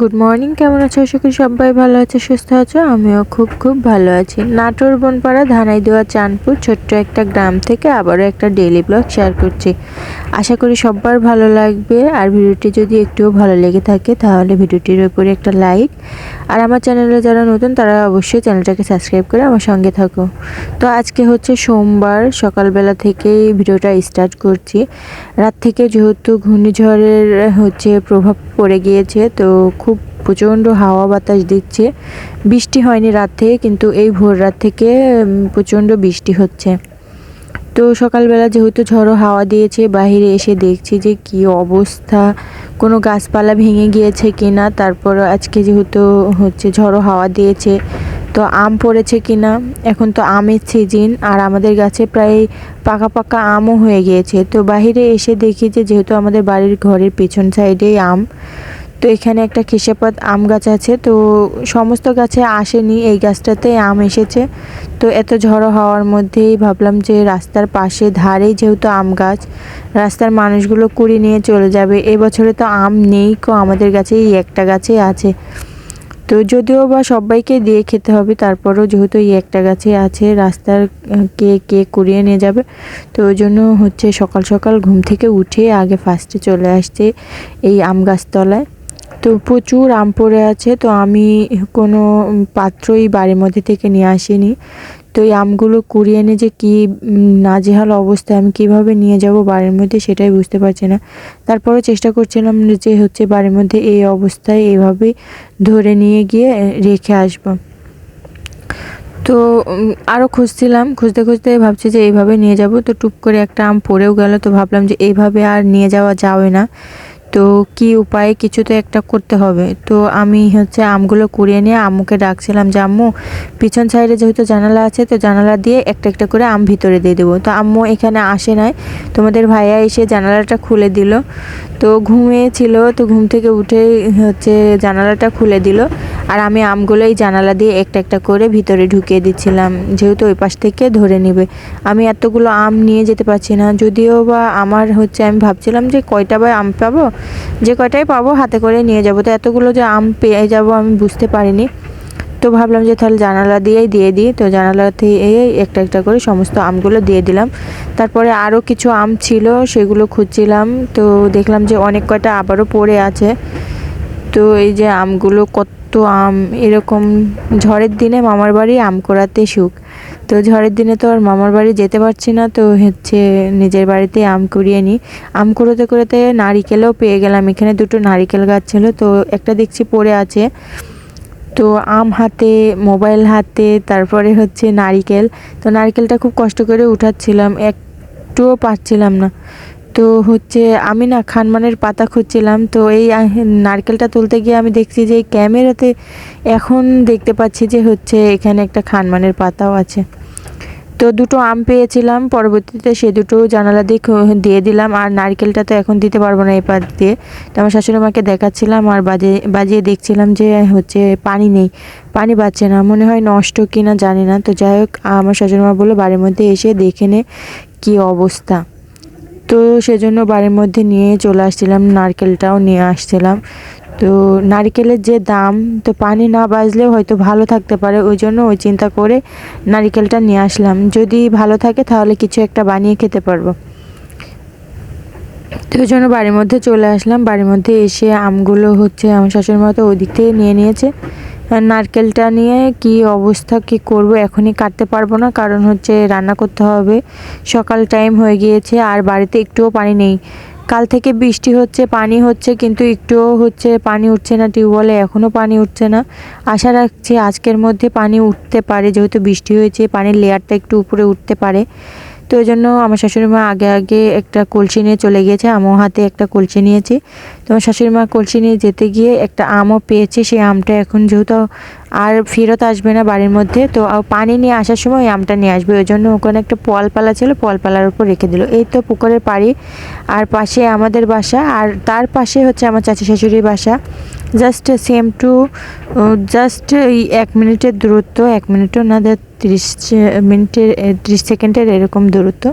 Good morning কেমন আছো? আশা করি সবাই ভালো আছে, সুস্থ আছো, আমিও খুব খুব ভালো আছি। নাটোর বনপাড়া ধানাইদুয়া চাঁদপুর ছোট্ট একটা গ্রাম থেকে আবারও একটা ডেইলি ব্লগ শেয়ার করছি। আশা করি সবার ভালো লাগবে, আর ভিডিওটি যদি একটুও ভালো লেগে থাকে, তাহলে ভিডিওটির উপরে একটা লাইক আর আমার চ্যানেলে যারা নতুন, তারা অবশ্যই চ্যানেলটাকে সাবস্ক্রাইব করে আমার সঙ্গে থাকো। তো আজকে হচ্ছে সোমবার, সকালবেলা থেকেই ভিডিওটা স্টার্ট করছি। রাত থেকে যেহেতু ঘূর্ণিঝড়ের, হচ্ছে প্রভাব পড়ে গিয়েছে, তো খুব প্রচণ্ড হাওয়া বাতাস দিচ্ছে। বৃষ্টি হয়নি রাত থেকে, কিন্তু এই ভোর রাত থেকে প্রচণ্ড বৃষ্টি হচ্ছে। তো সকালবেলা যেহেতু ঝড়ো হাওয়া দিয়েছে বাইরে এসে দেখছি যে কি অবস্থা। কোনো গাছপালা ভেঙে গিয়েছে কি না তারপর আজকে যেহেতু হচ্ছে ঝড়ো হাওয়া দিয়েছে, তো আম পড়েছে কি না এখন তো আমের সিজন আর আমাদের গাছে প্রায় পাকা পাকা আমও হয়ে গিয়েছে। তো বাইরে এসে দেখি যে যেহেতু আমাদের বাড়ির ঘরের পেছন সাইডেই আম তো এখানে একটা খেসাপাত আম গাছ আছে। তো সমস্ত গাছে আসেনি এই গাছটাতে, আম এসেছে। তো এত ঝড়ো হওয়ার মধ্যেই ভাবলাম যে রাস্তার পাশে ধারেই যেহেতু আম গাছ, রাস্তার মানুষগুলো কুড়ি নিয়ে চলে যাবে। এবছরে তো আম নেই কো, আমাদের কাছে এই একটা গাছেই আছে। তো যদিও বা সবাইকে দিয়ে খেতে হবে, তারপরেও যেহেতু এই একটা গাছে আছে, রাস্তার কে কে কুড়িয়ে নিয়ে যাবে। তো ওই জন্য হচ্ছে সকাল সকাল ঘুম থেকে উঠে আগে ফার্স্টে চলে আসছে এই আম গাছতলায়। তো প্রচুর আম পড়ে আছে, তো আমি কোনো পাত্রই বাড়ির মধ্যে থেকে নিয়ে আসিনি। তো এই আমগুলো কুড়িয়ে এনে যে কী নাজেহাল অবস্থায় আমি কীভাবে নিয়ে যাব বাড়ির মধ্যে সেটাই বুঝতে পারছি না। তারপরে চেষ্টা করছিলাম যে হচ্ছে বাড়ির মধ্যে এই অবস্থায় এইভাবেই ধরে নিয়ে গিয়ে রেখে আসব। তো আরও খুঁজছিলাম, খুঁজতে খুঁজতে ভাবছি যে এইভাবে নিয়ে যাব, তো টুপ করে একটা আম পড়েও গেল, তো ভাবলাম যে এইভাবে আর নিয়ে যাওয়া যাবে না। তো কি উপায়ে কিছু তো একটা করতে হবে? তো আমি হচ্ছে আমগুলো কুড়িয়ে নিয়ে আম্মুকে ডাকছিলাম যে, আম্মু, পিছন সাইডে যেহেতু জানালা আছে, তো জানালা দিয়ে একটা একটা করে আম ভিতরে দিয়ে দেবো। তো আম্মু এখানে আসে নাই। তোমাদের ভাইয়া এসে জানালাটা খুলে দিল। তো ঘুমিয়েছিল, তো ঘুম থেকে উঠে হচ্ছে জানালাটা খুলে দিল। আর আমি আমগুলো এই জানালা দিয়ে একটা একটা করে ভিতরে ঢুকিয়ে দিচ্ছিলাম, যেহেতু ওই পাশ থেকে ধরে নেবে। আমি এতগুলো আম নিয়ে যেতে পারছি না, যদিও বা আমার হচ্ছে আমি ভাবছিলাম যে কয়টা বা আম পাবো, যে কয়টাই পাবো হাতে করে নিয়ে যাব। তো এতগুলো যে আম পেয়ে যাব আমি বুঝতে পারিনি। তো ভাবলাম যে তাহলে জানালা দিয়েই দিয়ে দিই। তো জানালা থেকে একটা একটা করে সমস্ত আমগুলো দিয়ে দিলাম। তারপরে আরও কিছু আম ছিল, সেগুলো খুঁজছিলাম। তো দেখলাম যে অনেক কয়টা আবারও পড়ে আছে। তো এই যে আমগুলো কত আম, এরকম ঝড়ের দিনে মামার বাড়ি আম করাতে সুখ। তো ঝড়ের দিনে তো আর মামার বাড়ি যেতে পারছি না, তো হচ্ছে নিজের বাড়িতে আম কুড়িয়ে নিই। আম কুড়োতে কুড়োতে নারিকেলও পেয়ে গেলাম। এখানে দুটো নারিকেল গাছ ছিল, তো একটা দেখছি পড়ে আছে। তো আম হাতে, মোবাইল হাতে, তারপরে হচ্ছে নারিকেল। তো নারিকেলটা খুব কষ্ট করে উঠাচ্ছিলাম, একটুও পারছিলাম না। তো হচ্ছে আমি না খানমানের পাতা খুঁজছিলাম, তো এই নারকেলটা তুলতে গিয়ে আমি দেখছি যে ক্যামেরাতে এখন দেখতে পাচ্ছি যে হচ্ছে এখানে একটা খানমানের পাতাও আছে। তো দুটো আম পেয়েছিলাম, পরবর্তীতে সে দুটো জানালা দিয়ে দিয়ে দিলাম, আর নারকেলটা তো এখন দিতে পারব না এই পাত দিয়ে। তো আমার শাশুড়ি মাকে দেখাচ্ছিলাম, আর বাজে বাজিয়ে দেখছিলাম যে, হচ্ছে পানি নেই, পানি পাচ্ছে না, মনে হয় নষ্ট কিনা জানি না। তো যাই হোক, আমার শাশুড়ি মা বলল, বাড়ির মধ্যে এসে দেখে নে কী অবস্থা। তো সেজন্য বাড়ির মধ্যে নিয়ে চলে আসছিলাম, নারকেলটাও নিয়ে আসছিলাম। তো নারকেলের যে দাম, তো পানি না বাজলেও হয়তো ভালো থাকতে পারে, ওই জন্য ওই চিন্তা করে নারকেলটা নিয়ে আসলাম। যদি ভালো থাকে তাহলে কিছু একটা বানিয়ে খেতে পারব। তো ওই জন্য বাড়ির মধ্যে চলে আসলাম। বাড়ির মধ্যে এসে আমগুলো হচ্ছে আমার শাশুড়ি মা তো ওই দিক থেকে নিয়ে নিয়েছে। নারকেলটা নিয়ে কি অবস্থা, কি করব, এখনই কাটতে পারব না। কারণ হচ্ছে রান্না করতে হবে। সকাল টাইম হয়ে গিয়েছে, আর বাড়িতে একটুও পানি নেই। কাল থেকে বৃষ্টি হচ্ছে, পানি হচ্ছে, কিন্তু একটুও হচ্ছে পানি উঠছে না টিউবওয়েলে এখনও পানি উঠছে না। আশা রাখছি আজকের মধ্যে পানি উঠতে পারে, যেহেতু বৃষ্টি হয়েছে, পানির লেয়ারটা একটু উপরে উঠতে পারে। তো ওই জন্য আমার শাশুড়ি মা আগে আগে একটা কলসি নিয়ে চলে গিয়েছে, আমও হাতে একটা কলসি নিয়েছি। তো আমার শাশুড়ি মা কলসি নিয়ে যেতে গিয়ে একটা আমও পেয়েছে, সেই আমটা এখন যেহেতু আর ফেরত আসবে না বাড়ির মধ্যে। তো পানি নিয়ে আসার সময় আমটা নিয়ে আসবে। ওই জন্য ওখানে একটা পলপালা ছিল পলপালার উপর রেখে দিল। এই তো পুকুরের পাড়ি আর পাশে আমাদের বাসা। আর তার পাশে হচ্ছে আমার চাচি শাশুড়ির বাসা। জাস্ট সেম টু জাস্ট এই এক মিনিটের দূরত্ব, এক মিনিটও না তিরিশ মিনিটের তিরিশ সেকেন্ডের এরকম দূরত্ব।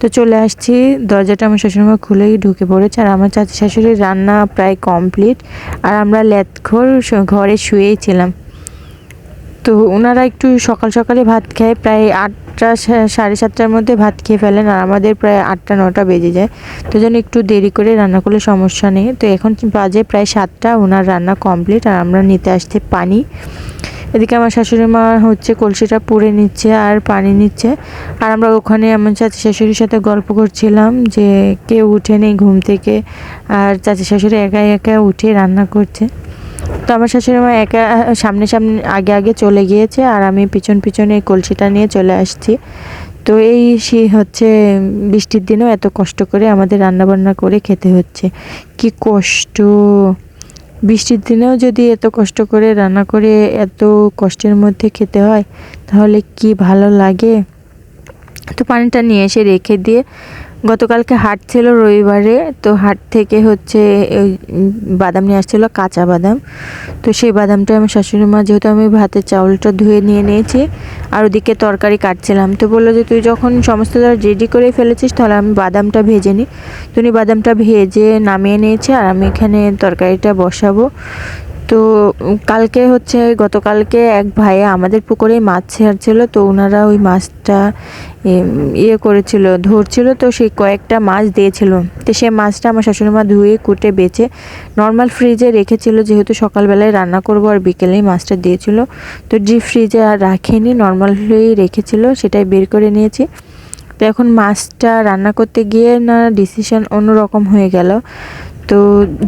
তো চলে আসছি, দরজাটা আমার শ্বশুরমা খুলেই ঢুকে পড়েছে। আর আমার চাচি শাশুড়ির রান্না প্রায় কমপ্লিট। আর আমরা লেতঘর ঘরে শুয়েই ছিলাম। তো ওনারা একটু সকাল সকালে ভাত খায়, প্রায় আটটা সাড়ে সাতটার মধ্যে ভাত খেয়ে ফেলেন আর আমাদের প্রায় আটটা, নটা বেজে যায়। তো যেন একটু দেরি করে রান্না করলে সমস্যা নেই। তো এখন বাজে প্রায় সাতটা ওনার রান্না কমপ্লিট আর আমরা নিতে আসতে পানি। এদিকে আমার শাশুড়ি মা হচ্ছে কলসিটা পুড়ে নিচ্ছে আর পানি নিচ্ছে। আর আমরা ওখানে আমার চাচি শাশুড়ির সাথে গল্প করছিলাম যে কেউ উঠে নেই ঘুম থেকে আর চাচি শাশুড়ি একা একা উঠে রান্না করছে। আমার শাশুড়ি মা একা সামনে সামনে আগে আগে চলে গিয়েছে আর আমি পিছন পিছনে কলসিটা নিয়ে চলে আসছি। তো এই সে হচ্ছে বৃষ্টির দিনেও এত কষ্ট করে আমাদের রান্না বান্না করে খেতে হচ্ছে। কি কষ্ট! বৃষ্টির দিনেও যদি এত কষ্ট করে রান্না করে এত কষ্টের মধ্যে খেতে হয়, তাহলে কি ভালো লাগে? তো পানিটা নিয়ে এসে রেখে দিয়ে গতকালকে হাট ছিল রবিবারে, তো হাট থেকে হচ্ছে বাদাম নিয়ে আসছিল কাঁচা বাদাম। তো সেই বাদামটা আমার শাশুড়ি মা, যেহেতু আমি ভাতের চাউলটা ধুয়ে নিয়ে নিয়েছি, আর ওদিকে তরকারি কাটছিলাম। তো বলল যে, তুই যখন সমস্ত রেডি করে ফেলেছিস, তাহলে আমি বাদামটা ভেজে নিই তো উনি বাদামটা ভেজে নামিয়ে নিয়েছে, আর আমি এখানে তরকারিটা বসাবো। তো কালকে হচ্ছে গতকালকে এক ভাইয়া আমাদের পুকুরে মাছ ছাড়ছিল, তো ওনারা ওই মাছটা ইয়ে করেছিল, ধরছিল, তো সেই কয়েকটা মাছ দিয়েছিল। তো সেই মাছটা আমার শাশুড়ি মা ধুয়ে, কুটে, বেছে নর্মাল ফ্রিজে রেখেছিল, যেহেতু সকালবেলায় রান্না করব আর বিকেলেই মাছটা দিয়েছিল। তো ডিপ ফ্রিজে আর রাখেনি নর্মালি রেখেছিল, সেটাই বের করে নিয়েছি। তো এখন মাছটা রান্না করতে গিয়ে না ডিসিশন অন্যরকম হয়ে গেল। তো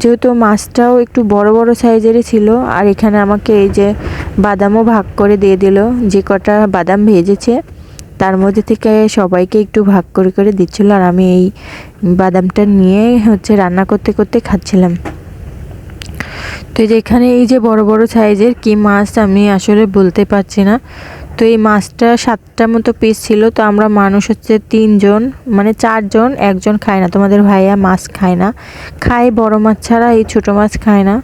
যেহেতু মাছটাও একটু বড় বড় সাইজেরই ছিল, আর এখানে আমাকে এই যে বাদামও ভাগ করে দিয়ে দিল, যে কটা বাদাম ভেজেছে, তার মধ্যে থেকে সবাইকে একটু ভাগ করে করে দিচ্ছিল, আর আমি এই বাদামটা নিয়ে হচ্ছে রান্না করতে করতে খাচ্ছিলাম। তো যে এখানে এই যে বড় বড় সাইজের কি মাছ আমি আসলে বলতে পারছি না। তো এই মাছটা সাতটা মতো পিস ছিল, তো আমরা মানুষ হচ্ছে তিনজন মানে চারজন, একজন খায় না। তোমাদের ভাইয়া মাছ খায় না। খায়, বড় মাছ ছাড়া, এই ছোট মাছ খায় না।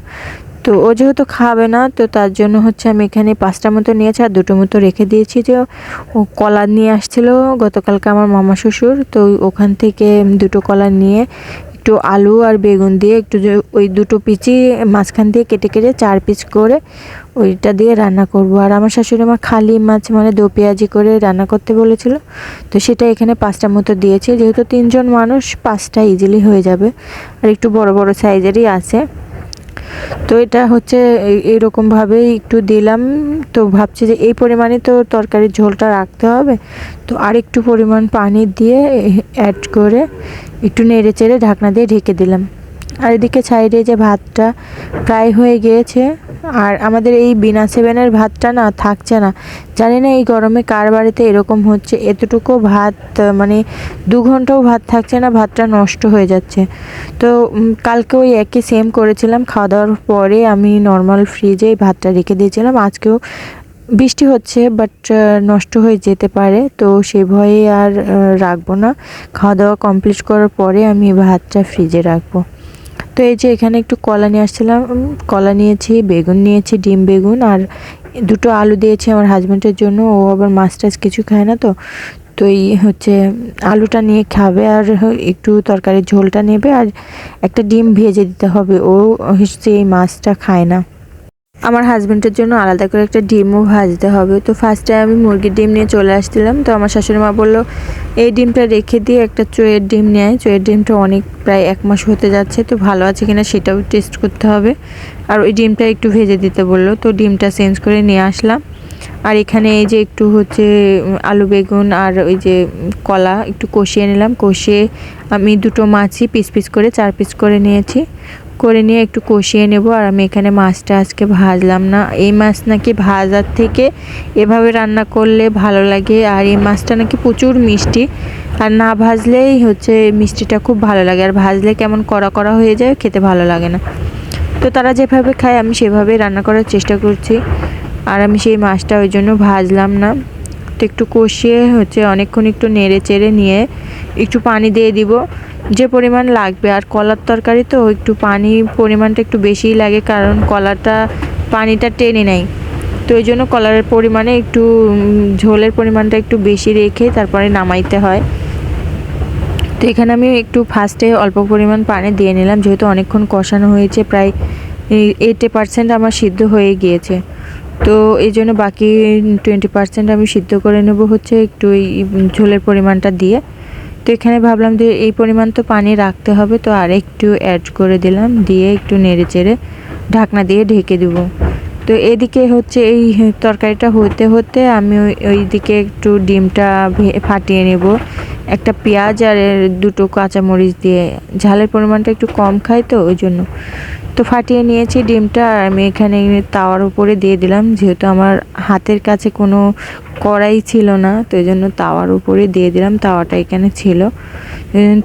তো ও যেহেতু খাবে না, তো তার জন্য হচ্ছে আমি এখানে পাঁচটা মতো নিয়েছি আর দুটো মতো রেখে দিয়েছি যে ও কলা নিয়ে আসছিল। গতকালকে আমার মামা শ্বশুর, তো ওখান থেকে দুটো কলা নিয়ে একটু আলু আর বেগুন দিয়ে একটু ওই দুটো পিচি মাঝখান দিয়ে কেটে কেটে চার পিস করে ওইটা দিয়ে রান্না করব। আর আমার শাশুড়ি মা খালি মাছ মানে দো পেঁয়াজি করে রান্না করতে বলেছিল। তো সেটা এখানে পাঁচটার মতো দিয়েছে। যেহেতু তিনজন মানুষ, পাঁচটা ইজিলি হয়ে যাবে। আর একটু বড় বড় সাইজেরই আছে। তো এটা হচ্ছে এরকমভাবেই একটু দিলাম। তো ভাবছি যে এই পরিমাণে তো তরকারির ঝোলটা রাখতে হবে। তো আর একটু পরিমাণ পানি দিয়ে অ্যাড করে একটু নেড়ে চেড়ে ঢাকনা দিয়ে ঢেকে দিলাম। আর এদিকে সাইডে যে ভাতটা প্রায় হয়ে গিয়েছে আর আমাদের এই বিনা সেভেনের ভাতটা না থাকছে না। জানি না এই গরমে কার বাড়িতে এরকম হচ্ছে। এতটুকু ভাত মানে দু ঘন্টাও ভাত থাকছে না, ভাতটা নষ্ট হয়ে যাচ্ছে। তো কালকে ওই একই সেম করেছিলাম। খাওয়া দাওয়ার পরে আমি নর্মাল ফ্রিজে ভাতটা রেখে দিয়েছিলাম। আজকেও বৃষ্টি হচ্ছে বাট নষ্ট হয়ে যেতে পারে। তো সে ভয়ে আর রাখব না। খাওয়া দাওয়া কমপ্লিট করার পরে আমি ভাতটা ফ্রিজে রাখব। তো এই যে এখানে একটু কলা নিয়ে আসছিলাম কলা নিয়েছি, বেগুন নিয়েছি, ডিম বেগুন আর দুটো আলু দিয়েছি আমার হাজব্যান্ডের জন্য, ও আবার মাছ টাছ কিছু খায় না তো। তো এই হচ্ছে আলুটা নিয়ে খাবে আর একটু তরকারির ঝোলটা নেবে আর একটা ডিম ভেজে দিতে হবে, ও হচ্ছে এই মাছটা খায় না। আমার হাজব্যান্ডের জন্য আলাদা করে একটা ডিমও ভাজতে হবে। তো ফার্স্টে আমি মুরগির ডিম নিয়ে চলে আসছিলাম। তো আমার শাশুড়ি মা বলল, এই ডিমটা রেখে দিয়ে একটা চোয়ের ডিম নেয় চোয়ের ডিমটা অনেক প্রায় এক মাস হতে যাচ্ছে। তো ভালো আছে কিনা সেটাও টেস্ট করতে হবে। আর ওই ডিমটা একটু ভেজে দিতে বলল। তো ডিমটা চেঞ্জ করে নিয়ে আসলাম। আর এখানে এই যে একটু হচ্ছে আলু বেগুন আর ওই যে কলা একটু কষিয়ে নিলাম। কষিয়ে আমি দুটো মাছই পিস পিস করে, চার পিস করে নিয়েছি। করে নিয়ে একটু কষিয়ে নেব। আর আমি এখানে মাছটা আজকে ভাজলাম না। এই মাছ নাকি ভাজার থেকে এভাবে রান্না করলে ভালো লাগে। আর এই মাছটা নাকি প্রচুর মিষ্টি। আর না ভাজলেই হচ্ছে মিষ্টিটা খুব ভালো লাগে। আর ভাজলে কেমন কড়া কড়া হয়ে যায় খেতে ভালো লাগে না। তো তারা যেভাবে খায়, আমি সেভাবেই রান্না করার চেষ্টা করছি। আর আমি সেই মাছটা ওই জন্য ভাজলাম না। তো একটু কষিয়ে হচ্ছে অনেকক্ষণ একটু নেড়ে চেড়ে নিয়ে একটু পানি দিয়ে দিব। যে পরিমাণ লাগবে, আর কলার তরকারি তো একটু পানি, পরিমাণটা একটু বেশিই লাগে, কারণ কলাটা পানিটা টেনে নেয়। তো এই জন্য কলারের পরিমাণে একটু ঝোলের পরিমাণটা একটু বেশি রেখে তারপরে নামাইতে হয়। তো এখানে আমি একটু ফার্স্টে অল্প পরিমাণ পানি দিয়ে নিলাম, যেহেতু অনেকক্ষণ কষানো হয়েছে, প্রায় এইটি পার্সেন্ট আমার সিদ্ধ হয়ে গিয়েছে। তো এই জন্য বাকি টোয়েন্টি পার্সেন্ট আমি সিদ্ধ করে নেব হচ্ছে একটু ঝোলের পরিমাণটা দিয়ে। তো এখানে ভাবলাম যে এই পরিমাণ তো পানি রাখতে হবে, তো আর একটু অ্যাড করে দিলাম, দিয়ে একটু নেড়ে চেড়ে ঢাকনা দিয়ে ঢেকে দেবো। তো এদিকে হচ্ছে এই তরকারিটা হতে হতে আমি ওই, ওইদিকে একটু ডিমটা ফাটিয়ে নেব। একটা পেঁয়াজ আর দুটো কাঁচামরিচ দিয়ে। ঝালের পরিমাণটা একটু কম খাই তো, ওই জন্য। তো ফাটিয়ে নিয়েছি ডিমটা আর আমি এখানে তাওয়ার উপরে দিয়ে দিলাম। যেহেতু আমার হাতের কাছে কোনো কড়াই ছিল না, তো এই জন্য তাওয়ার উপরে দিয়ে দিলাম। তাওয়াটা এখানে ছিল।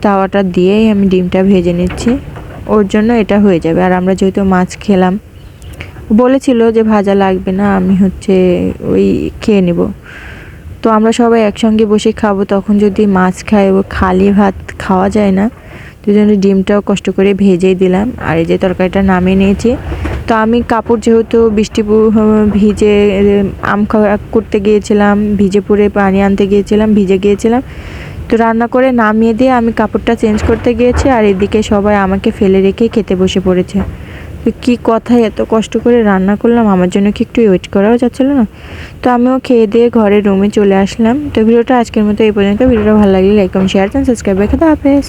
তাওয়াটা দিয়েই আমি ডিমটা ভেজে নিচ্ছি। ওর জন্য এটা হয়ে যাবে। আর আমরা যেহেতু মাছ খেলাম, বলেছিল যে ভাজা লাগবে না, আমি হচ্ছে ওই খেয়ে নেব। তো আমরা সবাই একসঙ্গে বসে খাব। তখন যদি মাছ খাই ও খালি ভাত খাওয়া যায় না। তো জন্য ডিমটাও কষ্ট করে ভেজেই দিলাম। আর এই যে তরকারিটা নামিয়ে নিয়েছি। তো আমি কাপড় যেহেতু বৃষ্টিপুর ভিজে, আম করতে গিয়েছিলাম, ভিজে পড়ে পানি আনতে গিয়েছিলাম, ভিজে গিয়েছিলাম। তো রান্না করে নামিয়ে দিয়ে আমি কাপড়টা চেঞ্জ করতে গিয়েছি আর এদিকে সবাই আমাকে ফেলে রেখে খেতে বসে পড়েছে। তো কী কথায় এত কষ্ট করে রান্না করলাম? আমার জন্য কি একটু ওয়েট করাও যাচ্ছিল না? তো আমিও খেয়ে দিয়ে ঘরে রুমে চলে আসলাম। তো ভিডিওটা আজকের মতো এই পর্যন্ত। ভিডিওটা ভালো লাগলে লাইক কমেন্ট শেয়ার সাবস্ক্রাইব রেখে হাফেজ।